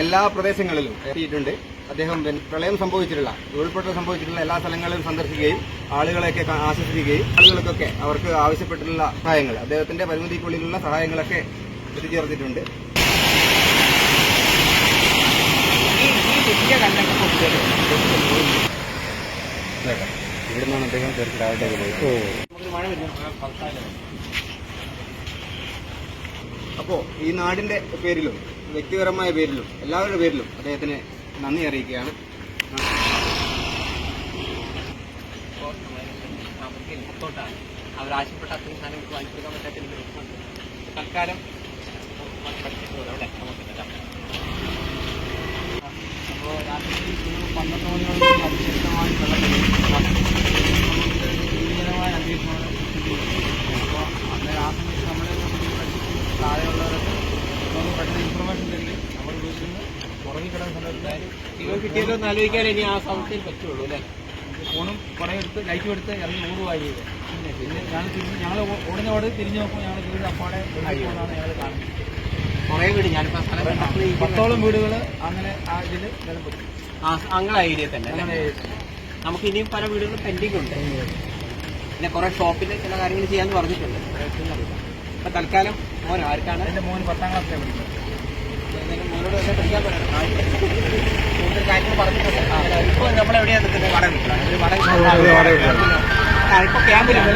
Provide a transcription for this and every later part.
എല്ലാ പ്രദേശങ്ങളിലും എത്തിയിട്ടുണ്ട്. അദ്ദേഹം പ്രളയം സംഭവിച്ചിട്ടുള്ള ഉരുൾപൊട്ടൽ സംഭവിച്ചിട്ടുള്ള എല്ലാ സ്ഥലങ്ങളിലും സന്ദർശിക്കുകയും ആളുകളെയൊക്കെ ആശ്വസിപ്പിക്കുകയും ആളുകൾക്കൊക്കെ അവർക്ക് ആവശ്യപ്പെട്ടിട്ടുള്ള സഹായങ്ങൾ അദ്ദേഹത്തിന്റെ പരിമിതിക്കുള്ളിലുള്ള സഹായങ്ങളൊക്കെ എത്തിച്ചേർത്തിട്ടുണ്ട്. ഇവിടുന്നാണ് അദ്ദേഹം ചെറുക്കിടാവട്ടെ അപ്പോ ഈ നാടിന്റെ പേരിലും വ്യക്തിപരമായ പേരിലും എല്ലാവരുടെ പേരിലും അദ്ദേഹത്തിന് നന്ദി അറിയിക്കുകയാണ്. അവർ സാധനം കൊടുക്കാൻ പറ്റാത്ത തൽക്കാലം അപ്പോൾ അതിശക്തമായി ഭീകരമായ അന്തരീക്ഷമാണ് അപ്പോൾ അന്നേരം ആ സമയത്ത് നമ്മളെ താഴെയുള്ളവരൊക്കെ നമുക്ക് പെട്ടെന്ന് ഇൻഫർമേഷൻ തരികയും നമ്മൾ വീട്ടിൽ നിന്ന് ഉറങ്ങിക്കിടന്ന സമയത്ത് കിട്ടിയല്ലോ എന്ന് ആലോചിക്കാൻ ഇനി ആ സമയത്തിൽ പറ്റുള്ളൂ അല്ലേ? ഫോണും കുറേ എടുത്ത് ലൈറ്റും എടുത്ത് ഇറങ്ങി ഓടുവായി പിന്നെ പിന്നെ ഞങ്ങൾ തിരിഞ്ഞ് ഞങ്ങൾ ഓടുന്ന ഓട് തിരിഞ്ഞ് നോക്കുമ്പോൾ ഞങ്ങൾ വീട് അപ്പാടെ പോകുന്നതാണ് ഞങ്ങൾ കാണുന്നത്. കുറേ വീട് ഞാനിപ്പോൾ സ്ഥലം പത്തോളം വീടുകൾ അങ്ങനെ ആ ഇതിൽ നിലപ്പെട്ടു ആ അങ്ങനെ ഏരിയ തന്നെ. നമുക്ക് ഇനിയും പല വീടുകളും പെൻഡിങ് ഉണ്ട്. പിന്നെ കുറേ ഷോപ്പിൽ ചില കാര്യങ്ങൾ ചെയ്യാന്ന് പറഞ്ഞിട്ടുണ്ട്. അപ്പൊ തൽക്കാലം മോനോ ആർക്കാണ്? എന്റെ മോൻ പത്താം ക്ലാസ്സിലാണ് പഠിക്കുന്നത്. മോനോട് തന്നെ പഠിക്കാൻ കൂടുതൽ കാര്യങ്ങൾ പറഞ്ഞിട്ടുണ്ട് ഇപ്പൊ നമ്മളെവിടെയാണ് നിൽക്കുന്നത് വാടക വീട്ടിലാണ്. ഒരു വാടക വീട്ടിലാണ്. ആ, ഇപ്പൊ ക്യാമ്പിലാണ്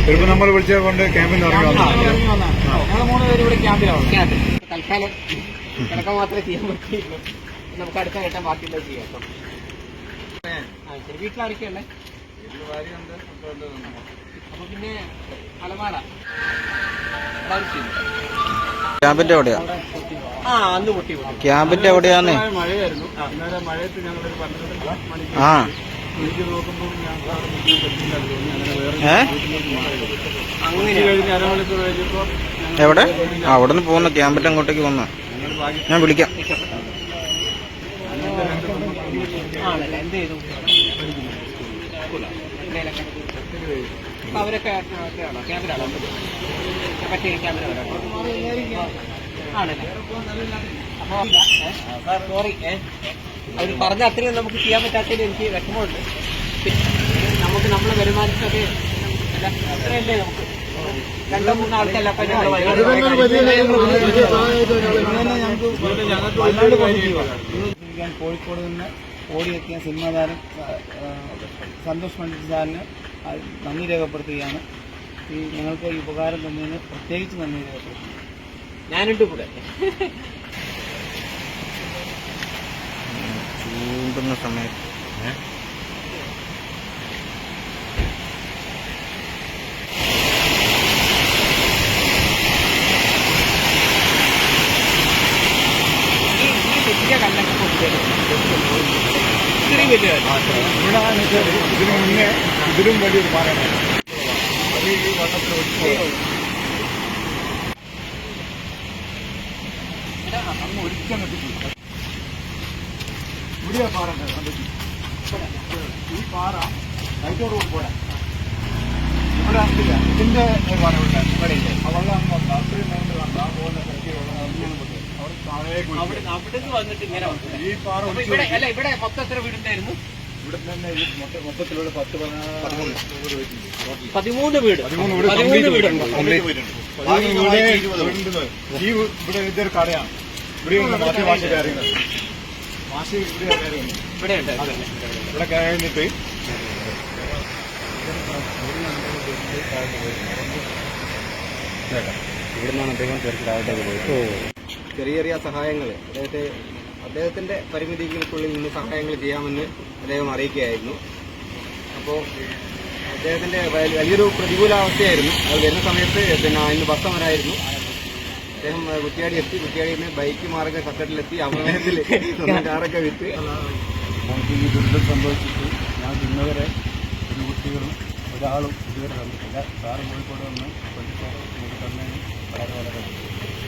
ചിലപ്പോൾ നമ്മൾ വിളിച്ചത് കൊണ്ട് ക്യാമ്പിൽ നിന്ന് ഇറങ്ങി വന്നു ഞങ്ങൾ മൂന്ന് പേര് ഇവിടെ ക്യാമ്പിലാണ് ക്യാമ്പിൽ തൽക്കാലം കിടക്കാൻ മാത്രമേ ചെയ്യാൻ പറ്റുള്ളൂ. നമുക്ക് അടുത്ത ഘട്ടം ബാക്കിയുള്ളത് ചെയ്യാം കേട്ടോ. ആ ശരി. വീട്ടിലാരൊക്കെയല്ലേ അപ്പൊ പിന്നെ. ക്യാമ്പിന്റെ എവിടെയാ ആ അന്ന് പൊട്ടി. ക്യാമ്പിന്റെ എവിടെയാന്ന് മഴയായിരുന്നു. അന്നേരം മഴയത്ത് ഞങ്ങളൊരു പന്ത്രണ്ട് മണിക്ക് ആ. നോക്കുമ്പോൾ തോന്നി അങ്ങനെ കഴിഞ്ഞ് അരമണിക്കൂർ കഴിഞ്ഞപ്പോൾ എവിടെ? ആ അവിടെ നിന്ന് പോകുന്ന. ക്യാമ്പിന്റെ അങ്ങോട്ടേക്ക് വന്ന ഞാൻ വിളിക്കാം. ആണല്ലേ? എന്ത് ചെയ്തു? എവിടെയൊക്കെ? അപ്പൊ അവരൊക്കെ ഒക്കെയാണോ ക്യാമ്പിലാണോ പറ്റിയ ക്യാമ്പിലാണ് ആണല്ലേ? അപ്പൊ സോറി അവർ പറഞ്ഞ അത്രയും നമുക്ക് ചെയ്യാൻ പറ്റാത്തതിൽ എനിക്ക് വിഷമമുണ്ട്. നമുക്ക് നമ്മളെ വരുമാനത്തിനൊക്കെ അത്രയല്ലേ നമുക്ക്? രണ്ടോ മൂന്നോ ആൾക്കല്ല അപ്പൊ ഞങ്ങൾ ഞാൻ കോഴിക്കോട് നിന്ന് ഓടിയെത്തിയ സിനിമാ താരം സന്തോഷ് പണ്ഡിറ്റ് സാറിന് നന്ദി രേഖപ്പെടുത്തുകയാണ്. ഈ ഞങ്ങൾക്ക് ഈ ഉപകാരം തന്നതിന് പ്രത്യേകിച്ച് നന്ദി രേഖപ്പെടുത്തുന്നു. ഞാനിട്ട് കൂടെ. ചൂടുന്ന സമയത്ത് ഈ ഈ തെറ്റിയ കല്ലൊക്കെ കൊണ്ടുവരും ഇത്രയും വലിയ ഇവിടെ ഇതിനു മുന്നേ ഇതിലും വലിയൊരു പാറയാണ് അത് ഈ വള്ളത്തിൽ ഒഴിച്ചു അങ്ങ് ഒരിക്കൽ കത്തിപ്പോയി ഇവിടെയാ പാറ. ഈ പാറ നൈറ്റോട് കൂടി പോരാ ഇവിടെ ഇതിന്റെ പാറ ഇവിടെ ഇവിടെ ആ വെള്ളം അത്രയും നേരത്തെ കണ്ട ആ പോകുന്ന അവിടുന്ന് വന്നിട്ട് ഇങ്ങനെ ഈ പാറ ഇവിടെ അല്ല ഇവിടെ മൊത്തം എത്ര വീടുണ്ടായിരുന്നു. പതിമൂന്ന്. വീട്. പതിമൂന്ന് വീടുണ്ട്. ഈ ഇവിടെ ഇതൊരു കടയാണ്. ഇവിടെ ഇവിടെ ഇവിടെ ഇവിടെ കഴിഞ്ഞിട്ട് ഇവിടുന്നാണ് അദ്ദേഹം ചെറുക്കിടാവട്ടെ ചെറിയ ചെറിയ സഹായങ്ങൾ അദ്ദേഹത്തെ അദ്ദേഹത്തിന്റെ പരിമിതികൾക്കുള്ളിൽ നിന്ന് സഹായങ്ങൾ ചെയ്യാമെന്ന് അദ്ദേഹം അറിയിക്കുകയായിരുന്നു. അപ്പോൾ അദ്ദേഹത്തിന്റെ വലിയൊരു പ്രതികൂലാവസ്ഥയായിരുന്നു. അത് വരുന്ന സമയത്ത് പിന്നെ ഇന്ന് ബസ് അദ്ദേഹം കുറ്റിയാടി എത്തി. കുറ്റിയാടിയിൽ നിന്ന് ബൈക്ക് മാർഗം കത്തട്ടിലെത്തി അപകടത്തിൽ കാറൊക്കെ വിറ്റ്. ഈ ദുരിതം സംഭവിച്ചിട്ട് ഞാൻ ഇന്നവരെ ഒരു കുട്ടികളും ഒരാളും ഇതുവരെ കണ്ടിട്ടില്ല. സാറ് കോഴിക്കോട് വന്ന് പഠിച്ചോ നമുക്ക് തന്നതിന് വളരെ വളരെ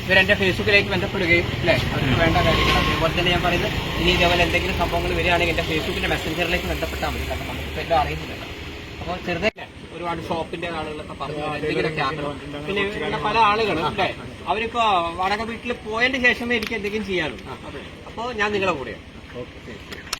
നന്ദി. ഇവരെന്റെ ഫേസ്ബുക്കിലേക്ക് ബന്ധപ്പെടുകയും അല്ലേ? അവർക്ക് വേണ്ട കാര്യങ്ങൾ. അതേപോലെ തന്നെ ഞാൻ പറയുന്നത് ഇനി ഇതേപോലെ എന്തെങ്കിലും സംഭവങ്ങൾ വരികയാണെങ്കിൽ എന്റെ ഫേസ്ബുക്കിന്റെ മെസ്സഞ്ചറിലേക്ക് ബന്ധപ്പെട്ടാൽ മതി. കാരണം നമുക്ക് എല്ലാം അറിയുന്നില്ല അപ്പോൾ ചെറുതായിട്ട് ഒരുപാട് ഷോപ്പിന്റെ ആളുകളൊക്കെ പറഞ്ഞു എന്തെങ്കിലുമൊക്കെ ആക്കണം പിന്നെ ഇവിടെ പല ആളുകളും അല്ലേ? അവരിപ്പോ വടക വീട്ടിൽ പോയതിന് ശേഷമേ എനിക്ക് എന്തെങ്കിലും ചെയ്യാനുള്ളൂ അപ്പോൾ അപ്പോ ഞാൻ നിങ്ങളെ കൂടെയാണ് ഓക്കെ